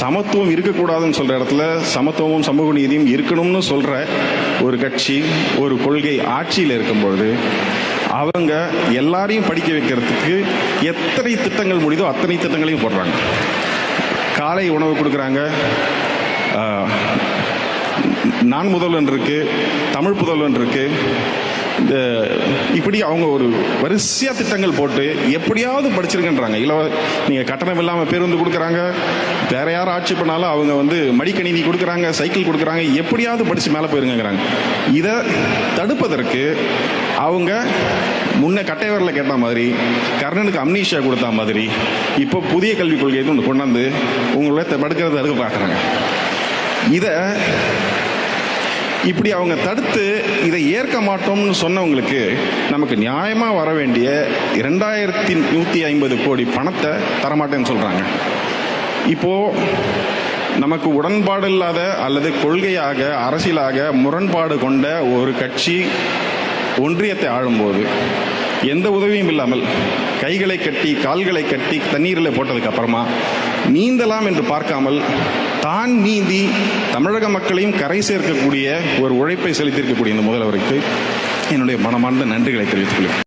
சமத்துவம் இருக்கக்கூடாதுன்னு சொல்ற இடத்துல சமத்துவமும் சமூக நீதியும் இருக்கணும்னு சொல்ற ஒரு கட்சி ஒரு கொள்கை ஆட்சியில் இருக்கும்பொழுது அவங்க எல்லாரையும் படிக்க வைக்கிறதுக்கு எத்தனை திட்டங்கள் முடியுதோ அத்தனை திட்டங்களையும் போடுறாங்க. காலை உணவு கொடுக்குறாங்க. நான் முதல்வன் இருக்கு தமிழ் புதல்வன் இருக்கு இந்த இப்படி அவங்க ஒரு வரிசையா திட்டங்கள் போட்டு எப்படியாவது படிச்சிருக்கன்றாங்க இல்லை நீங்க கட்டணம் இல்லாம பேருந்து கொடுக்குறாங்க வேற யார் ஆட்சி பண்ணாலும் அவங்க வந்து மடிக்கணினி கொடுக்குறாங்க சைக்கிள் கொடுக்குறாங்க எப்படியாவது படிச்சு மேலே போயிருங்கிறாங்க இதை தடுப்பதற்கு அவங்க முன்ன கட்டைவரில் கேட்ட மாதிரி கர்ணனுக்கு அம்னீஷியா கொடுத்த மாதிரி இப்போ புதிய கல்விக் கொள்கையை ஒன்று கொண்டாந்து உங்களை தடுக்கிறத தடுக்க பார்க்குறாங்க. இதை இப்படி அவங்க தடுத்து இதை ஏற்க மாட்டோம்னு சொன்னவங்களுக்கு நமக்கு நியாயமா வர வேண்டிய இரண்டாயிரத்தி நூத்தி ஐம்பது கோடி பணத்தை தரமாட்டேன்னு சொல்றாங்க. இப்போ நமக்கு உடன்பாடு இல்லாத அல்லது கொள்கையாக அரசியலாக முரண்பாடு கொண்ட ஒரு கட்சி ஒன்றியத்தை ஆளும்போது எந்த உதவியும் இல்லாமல் கைகளை கட்டி கால்களை கட்டி தண்ணீரில் போட்டதுக்கு அப்புறமா நீந்தலாம் என்று பார்க்காமல் தான் நீந்தி தமிழக மக்களையும் கரை சேர்க்கக்கூடிய ஒரு உழைப்பை செலுத்தியிருக்கக்கூடிய இந்த முதல்வருக்கு என்னுடைய மனமார்ந்த நன்றிகளை தெரிவித்துக் கொள்கிறேன்.